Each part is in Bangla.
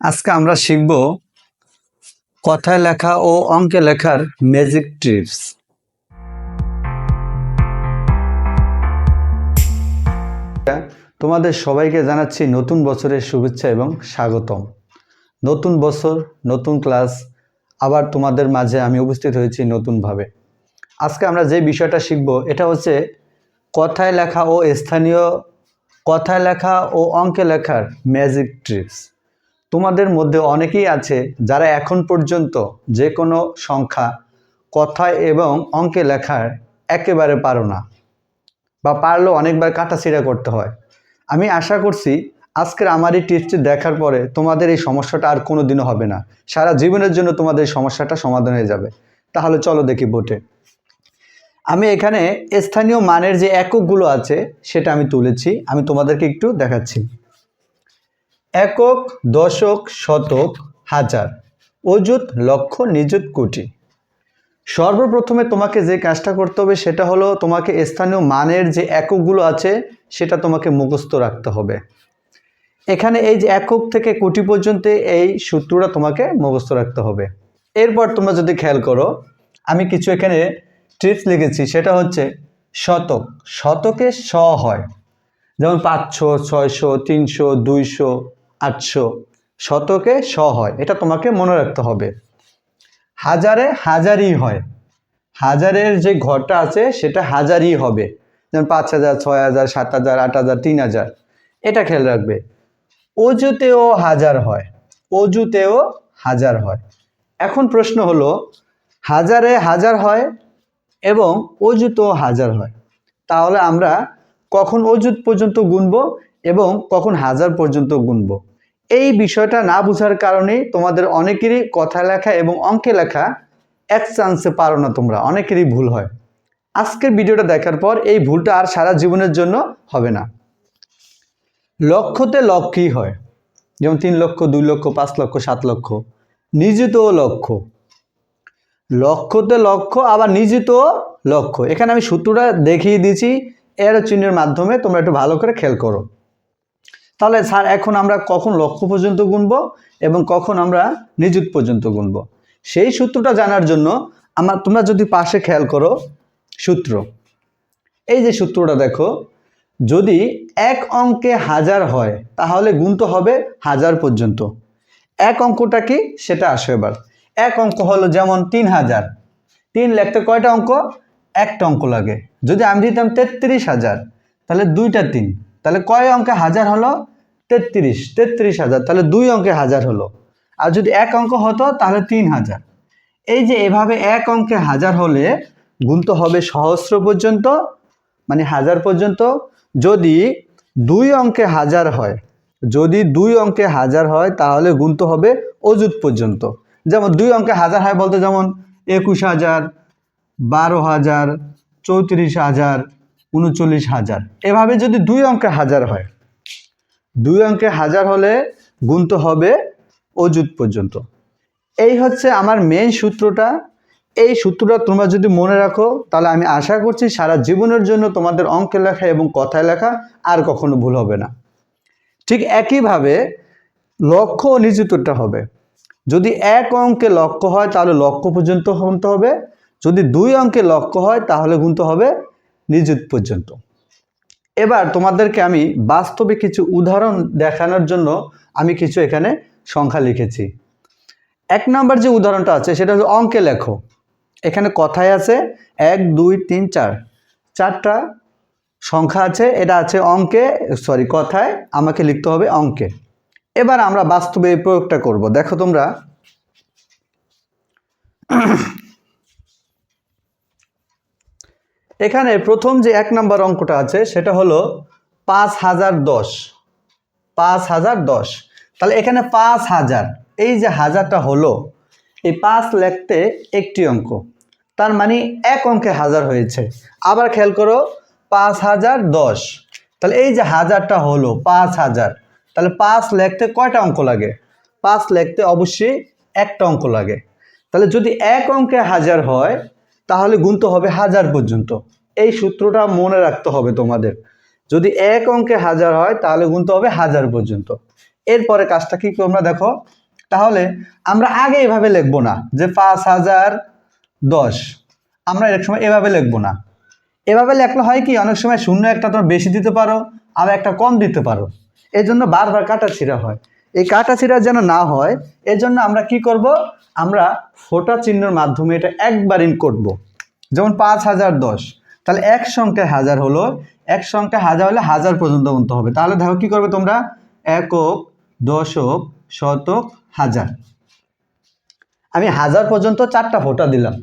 আজকে আমরা শিখব কথায় লেখা ও অঙ্কে লেখার ম্যাজিক ট্রিপস তোমাদের সবাইকে জানাচ্ছি নতুন বছরের শুভেচ্ছা এবং স্বাগতম। নতুন বছর, নতুন ক্লাস, আবার তোমাদের মাঝে আমি উপস্থিত হয়েছি নতুনভাবে। আজকে আমরা যে বিষয়টা শিখব, এটা হচ্ছে কথায় লেখা ও স্থানীয় কথায় লেখা ও অঙ্কে লেখার ম্যাজিক ট্রিপস তোমাদের মধ্যে অনেকেই আছে যারা এখন পর্যন্ত যে কোনো সংখ্যা কথায় এবং অঙ্কে লেখার একেবারে পারো না বা পারলেও অনেকবার কাটাছিড়া করতে হয়। আমি আশা করছি আজকের আমার এই টিপসটি দেখার পরে তোমাদের এই সমস্যাটা আর কোনো দিনও হবে না। সারা জীবনের জন্য তোমাদের এই সমস্যাটা সমাধান হয়ে যাবে। তাহলে চলো দেখি বোটে। আমি এখানে স্থানীয় মানের যে এককগুলো আছে সেটা আমি তুলেছি। আমি তোমাদেরকে একটু দেখাচ্ছি। একক, দশক, শতক, হাজার। অযুত, লক্ষ, নিযুত, কোটি। সর্বপ্রথমে তোমাকে যে কাজটা করতে হবে সেটা হলো তোমাকে স্থানীয় মানের যে এককগুলো আছে সেটা তোমাকে মুখস্থ রাখতে হবে। এখানে এই যে একক থেকে কোটি পর্যন্ত এই সূত্রটা তোমাকে মুখস্থ রাখতে হবে। এরপর তোমরা যদি খেয়াল করো, আমি কিছু এখানে ট্রিপস লিখেছি, সেটা হচ্ছে শতক। শতকে শ হয়। যেমন পাঁচশো, ছয়শো, তিনশো, দুইশো আটশো। শতকে শ হয়, এটা তোমাকে মনে রাখতে হবে। হাজারে হাজারই হয়। হাজারের যে ঘরটা আছে, সেটা হাজারই হবে। যেমন পাঁচ হাজার, ছয় হাজার, সাত হাজার, আট হাজার, তিন হাজার। এটা খেয়াল রাখবে। অজুতেও হাজার হয়। অজুতেও হাজার হয়। এখন প্রশ্ন হলো, হাজারে হাজার হয় এবং অজুতেও হাজার হয়। তাহলে আমরা কখন অজুত পর্যন্ত গুনবো এবং কখন হাজার পর্যন্ত গুনবো? এই বিষয়টা না বোঝার কারণেই তোমাদের অনেকেরই কথা লেখা এবং অঙ্কে লেখা এক চান্সে পারো না তোমরা, অনেকেরই ভুল হয়। আজকের ভিডিওটা দেখার পর এই ভুলটা আর সারা জীবনের জন্য হবে না। লক্ষ্যতে লক্ষ্যই হয়। যেমন তিন লক্ষ, দুই লক্ষ, পাঁচ লক্ষ, সাত লক্ষ। নিজিতও লক্ষ্য। লক্ষ্যতে লক্ষ্য, আবার নিজিত লক্ষ্য। এখানে আমি সূত্রটা দেখিয়ে দিয়েছি এর চিহ্নের মাধ্যমে তোমরা একটু ভালো করে খেল করো। তাহলে স্যার, এখন আমরা কখন লক্ষ পর্যন্ত গুনব এবং কখন আমরা নিযুত পর্যন্ত গুনব? সেই সূত্রটা জানার জন্য আমার, তোমরা যদি পাশে খেয়াল করো, সূত্র। এই যে সূত্রটা দেখো, যদি এক অঙ্কে হাজার হয়, তাহলে গুনতে হবে হাজার পর্যন্ত। এক অঙ্কটা কি? সেটা আসো এবার। এক অঙ্ক হলো যেমন তিন হাজার। তিন লিখতে কয়টা অঙ্ক? একটা অঙ্ক লাগে। যদি আমি দিতাম তেত্রিশ হাজার, তাহলে দুইটা তিন। তাহলে কয় অঙ্কে হাজার হলো? তেত্রিশ তেত্রিশ হাজার, তাহলে দুই অঙ্কে হাজার হলো। আর যদি এক অঙ্ক হতো, তাহলে তিন হাজার। এই যে এভাবে এক অঙ্কে হাজার হলে গুনতে হবে সহস্র পর্যন্ত মানে হাজার পর্যন্ত। যদি দুই অঙ্কে হাজার হয়, যদি দুই অঙ্কে হাজার হয়, তাহলে গুনতে হবে অযুত পর্যন্ত। যেমন দুই অঙ্কে হাজার হয় বলতে যেমন একুশ হাজার, বারো হাজার, চৌত্রিশ হাজার উনচল্লিশ হাজার। এভাবে যদি দুই অঙ্কে হাজার হয়, দুই অঙ্কে হাজার হলে গুনতে হবে অযুত পর্যন্ত। এই হচ্ছে আমার মেন সূত্রটা। এই সূত্রটা তোমরা যদি মনে রাখো, তাহলে আমি আশা করছি সারা জীবনের জন্য তোমাদের অঙ্কে লেখা এবং কথায় লেখা আর কখনো ভুল হবে না। ঠিক একইভাবে লক্ষ্য ও নিযুতটা হবে। যদি এক অঙ্কে লক্ষ্য হয়, তাহলে লক্ষ্য পর্যন্ত গুনতে হবে। যদি দুই অঙ্কে লক্ষ্য হয়, তাহলে গুনতে হবে নিযুত পর্যন্ত। এবার তোমাদেরকে আমি বাস্তবে কিছু উদাহরণ দেখানোর জন্য আমি কিছু এখানে সংখ্যা লিখেছি। এক নম্বর যে উদাহরণটা আছে, সেটা হচ্ছে অঙ্কে লেখো। এখানে কথায় আছে এক, দুই, তিন, চার। চারটা সংখ্যা আছে, এটা আছে অঙ্কে সরি কথায় আমাকে লিখতে হবে অঙ্কে। এবার আমরা বাস্তবে এই প্রয়োগটা করব। দেখো তোমরা এখানে প্রথম যে এক নাম্বার অঙ্কটা আছে, সেটা হলো পাঁচ হাজার দশ। পাঁচ হাজার দশ। তাহলে এখানে পাঁচ হাজার। এই যে হাজারটা হলো, এই পাঁচ লেখতে একটি অঙ্ক। তার মানে এক অঙ্কে হাজার হয়েছে। আবার খেয়াল করো, পাঁচ হাজার দশ। তাহলে এই যে হাজারটা হলো, পাঁচ হাজার। তাহলে পাঁচ লেখতে কয়টা অঙ্ক লাগে? পাঁচ লেখতে অবশ্যই একটা অঙ্ক লাগে। তাহলে যদি এক অঙ্কে হাজার হয় তাহলে গুনতে হবে হাজার পর্যন্ত। এই সূত্রটা মনে রাখতে হবে তোমাদের। যদি এক অঙ্কে হাজার হয়, তাহলে গুনতে হবে হাজার পর্যন্ত। এরপরে কাজটা কি তোমরা দেখো? তাহলে আমরা আগে এভাবে লিখব না যে পাঁচ হাজার দশ। আমরা এক সময় এভাবে লিখব না। এভাবে লেখলে হয় কি, অনেক সময় শূন্য একটা তোমরা বেশি দিতে পারো, আবার একটা কম দিতে পারো। এই জন্য বারবার কাটা ছিঁড়া হয়। এই কাটা ছিঁড়া যেন না হয় এর জন্য আমরা কি করব? আমরা ফোটা চিহ্নের মাধ্যমে এটা একবার ইন করব। যেমন পাঁচ হাজার দশ, তাহলে এক সংখ্যায় হাজার হলো, এক সংখ্যায় হাজার হলে হাজার পর্যন্ত গুনতে হবে। তাহলে দেখো কি করবে তোমরা? একক, দশক, শতক, হাজার। আমি হাজার পর্যন্ত চারটা ফোঁটা দিলাম।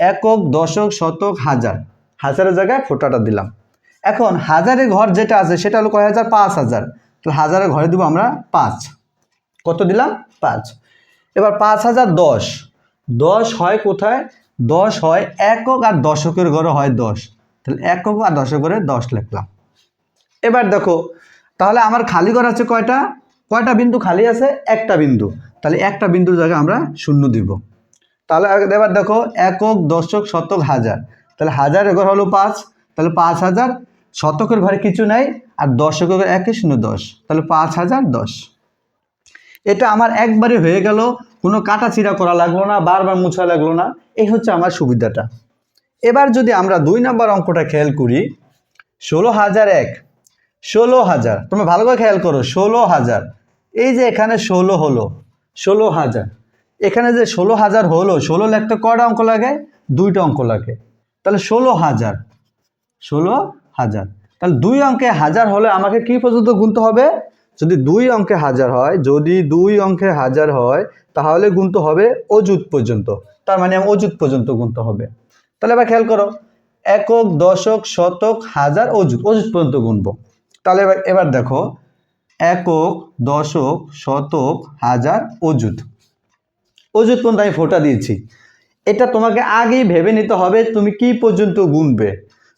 একক, দশক, শতক, হাজার। হাজারের জায়গায় ফোটাটা দিলাম। এখন হাজারের ঘর যেটা আছে, সেটা হলো কয় হাজার? পাঁচ হাজার। তাহলে হাজারের ঘরে দেবো আমরা পাঁচ। কত দিলাম? পাঁচ। এবার পাঁচ হাজার দশ। দশ হয় কোথায়? দশ হয় একক আর দশকের ঘরে হয় দশ। তাহলে একক আর দশক ঘরে দশ লিখলাম। এবার দেখো, তাহলে আমার খালি ঘর আছে কয়টা? কয়টা বিন্দু খালি আছে? একটা বিন্দু। তাহলে একটা বিন্দুর জায়গায় আমরা শূন্য দিব। তাহলে এবার দেখো, একক, দশক, শতক, হাজার। তাহলে হাজারের ঘর হলো পাঁচ। তাহলে পাঁচ হাজার, শতকের ঘরে কিছু নাই, আর দশকের ঘরে একে শূন্য দশ। তাহলে পাঁচ হাজার দশ। এটা আমার একবারে হয়ে গেল, কোনো কাটা চিরা করা লাগল না, বারবার মুছা লাগল না, এই হচ্ছে আমার সুবিধাটা। এবার যদি আমরা দুই নম্বর অঙ্কটা খেয়াল করি, ষোলো হাজার এক, ষোলো হাজার, তোমরা ভালো করে খেয়াল করো, ষোলো হাজার, এই যে এখানে ষোলো হলো, ষোলো হাজার, এখানে যে ষোলো হাজার হলো, ষোলো লিখতে কটা অঙ্ক লাগে? দুইটা অঙ্ক লাগে। তাহলে ষোলো হাজার ষোলো হাজার, তাহলে দুই অঙ্কে হাজার হলে আমাকে কি পর্যন্ত গুনতে হবে? যদি দুই অঙ্কে হাজার হয়, যদি দুই অঙ্কে হাজার হয়, তাহলে গুনতে হবে অযুত পর্যন্ত। তার মানে অযুত পর্যন্ত গুনতে হবে। তাহলে এবার খেয়াল করো, একক, দশক, শতক, হাজার, অযুত অযুত পর্যন্ত গুনবো তাহলে এবার এবার দেখো, একক, দশক, শতক, হাজার, অযুত। অযুত পর্যন্ত আমি ফোটা দিয়েছি। এটা তোমাকে আগেই ভেবে নিতে হবে তুমি কি পর্যন্ত গুনবে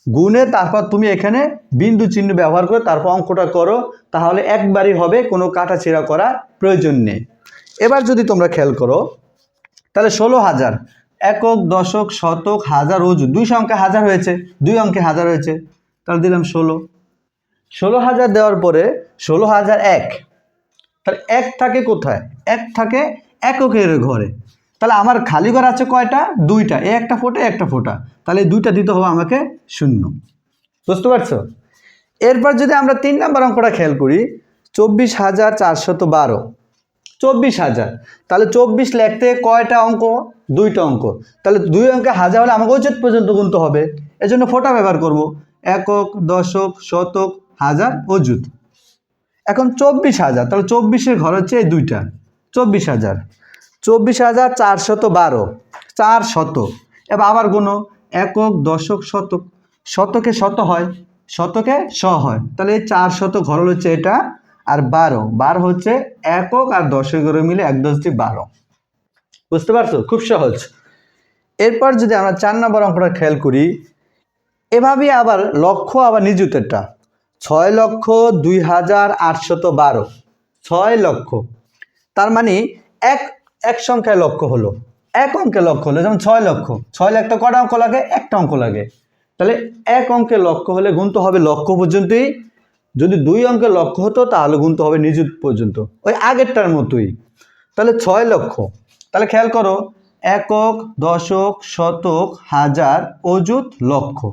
গুনে তারপর তুমি এখানে বিন্দু চিহ্ন ব্যবহার করে তারপর অঙ্কটা করো, তাহলে একবারই হবে, কোনো কাটা ছেঁড়া করার প্রয়োজন নেই। এবার যদি তোমরা খেয়াল করো, তাহলে ষোলো হাজার, একক, দশক, শতক, হাজার অজু দুই সংখ্যা হাজার হয়েছে, দুই অঙ্কে হাজার হয়েছে, তাহলে দিলাম ষোলো। ষোলো হাজার দেওয়ার পরে ষোলো হাজার এক, তাহলে এক থাকে কোথায়? এক থাকে এককের ঘরে। তাহলে আমার খালি ঘর আছে কয়টা? দুইটা। এ একটা ফোটা একটা ফোটা। তাহলে দুইটা দিতে হবে আমাকে শূন্য। বুঝতে পারছ? এরপর যদি আমরা তিন নম্বর অঙ্কটা খেয়াল করি, চব্বিশ হাজার চারশত বারো। চব্বিশ হাজার। তাহলে চব্বিশ লিখতে কয়টা অঙ্ক? দুইটা অঙ্ক। তাহলে দুই অঙ্কে হাজার হলে আমাকে উচিত পর্যন্ত গুনতে হবে। এজন্য ফোটা ব্যবহার করব। একক, দশক, শতক, হাজার অযুত এখন চব্বিশ হাজার। তাহলে চব্বিশের ঘর হচ্ছে এই দুইটা। চব্বিশ হাজার। চব্বিশ হাজার চারশত বারো চার শত এবার আবার কোনো একক দশক শতক, শতকে শত হয়, শতকে শ হয়। তাহলে এই চার শত ঘর হচ্ছে এটা আর বারো। বারো হচ্ছে একক আর দশক ঘরে মিলে এক দশটি বারো। বুঝতে পারছ? খুব সহজ। এরপর যদি আমরা চার নম্বর অঙ্কটা খেয়াল করি, এভাবেই আবার লক্ষ আবার নিযুতেরটা। ছয় লক্ষ দুই হাজার আটশত বারো। ছয় লক্ষ। তার মানে এক এক সংখ্যায় লক্ষ্য হলো। এক অঙ্কে লক্ষ্য হলো, যেমন ছয় লক্ষ। ছয় লাখ তো কটা অঙ্ক লাগে? একটা অঙ্ক লাগে। তাহলে এক অঙ্কে লক্ষ্য হলে গুনতে হবে লক্ষ পর্যন্তই। যদি দুই অঙ্কে লক্ষ্য হতো, তাহলে গুনতে হবে নিযুত পর্যন্ত। ওই আগেরটার মতোই। তাহলে ছয় লক্ষ। তাহলে খেয়াল করো, একক, দশক, শতক, হাজার, অযুত, লক্ষ।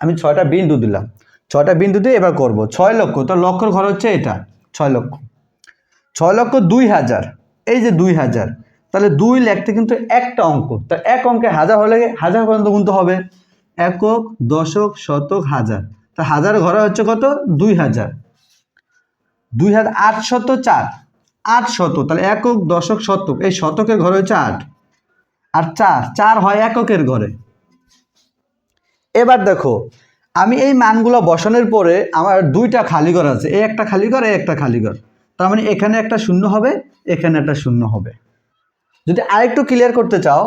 আমি ছয়টা বিন্দু দিলাম। ছয়টা বিন্দু দিয়ে এবার করব। ছয় লক্ষ, তো লক্ষর ঘর হচ্ছে এটা, ছয় লক্ষ। ছয় লক্ষ দুই হাজার। এই যে দুই হাজার তাহলে দুই লেখতে কিন্তু একটা অঙ্ক। তা এক অঙ্কে হাজার হলে হাজার পর্যন্ত গুনতে হবে। একক, দশক, শতক, হাজার। তা হাজার ঘরে হচ্ছে কত? দুই হাজার। দুই হাজার আটশত চার। আট শত, তাহলে একক, দশক, শতক। এই শতকের ঘরে হচ্ছে আট। আর চার চার হয় এককের ঘরে। এবার দেখো, আমি এই মানগুলো বসানোর পরে আমার দুইটা খালি ঘর আছে। এই একটা খালি ঘর এই একটা খালি ঘর তার মানে এখানে একটা শূন্য হবে, এখানে একটা শূন্য হবে। যদি আরেকটু ক্লিয়ার করতে চাও,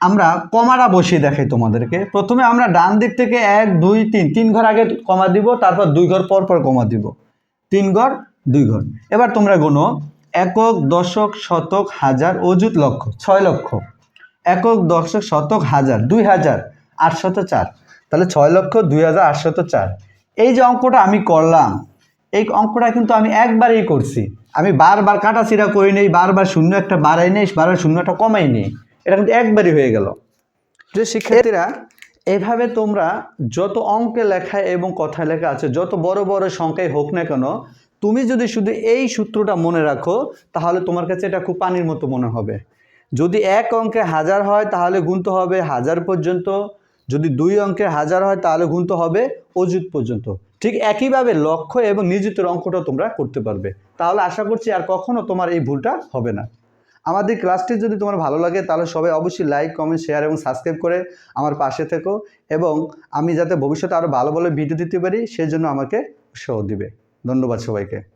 আমরা কমাটা বসিয়ে দেখাই তোমাদেরকে। প্রথমে আমরা ডান দিক থেকে এক, দুই, তিন তিন ঘর আগে কমা দিব, তারপর দুই ঘর পর পর কমা দিব। তিন ঘর, দুই ঘর। এবার তোমরা গোনো, একক, দশক, শতক, হাজার, অযুত লক্ষ, ছয় লক্ষ। একক, দশক, শতক, হাজার, দুই হাজার, আটশত চার। তাহলে ছয় লক্ষ, দুই হাজার, আটশত চার। এই যে অঙ্কটা আমি করলাম, এই অঙ্কটা কিন্তু আমি একবারেই করছি। আমি বারবার কাটাছিড়া করি নেই, বারবার শূন্য একটা বাড়াই নেই, বারবার শূন্য একটা কমাই নেই। এটা কিন্তু একবারই হয়ে গেল। যে শিক্ষার্থীরা, এভাবে তোমরা যত অঙ্কে লেখা এবং কথায় লেখা আছে, যত বড় বড় সংখ্যায় হোক না কেন, তুমি যদি শুধু এই সূত্রটা মনে রাখো, তাহলে তোমার কাছে এটা খুব পানির মতো মনে হবে। যদি এক অঙ্কে হাজার হয়, তাহলে গুনতে হবে হাজার পর্যন্ত। যদি দুই অঙ্কের হাজার হয়, তাহলে গুনতে হবে অযুত পর্যন্ত। ঠিক একইভাবে লক্ষ্য এবং নিযুতের অঙ্কটাও তোমরা করতে পারবে। তাহলে আশা করছি আর কখনও তোমার এই ভুলটা হবে না। আমাদের ক্লাসটি যদি তোমার ভালো লাগে, তাহলে সবাই অবশ্যই লাইক, কমেন্ট, শেয়ার এবং সাবস্ক্রাইব করে আমার পাশে থেকো এবং আমি যাতে ভবিষ্যতে আরও ভালো ভালো ভিডিও দিতে পারি, সেই জন্য আমাকে উৎসাহ দিবে। ধন্যবাদ সবাইকে।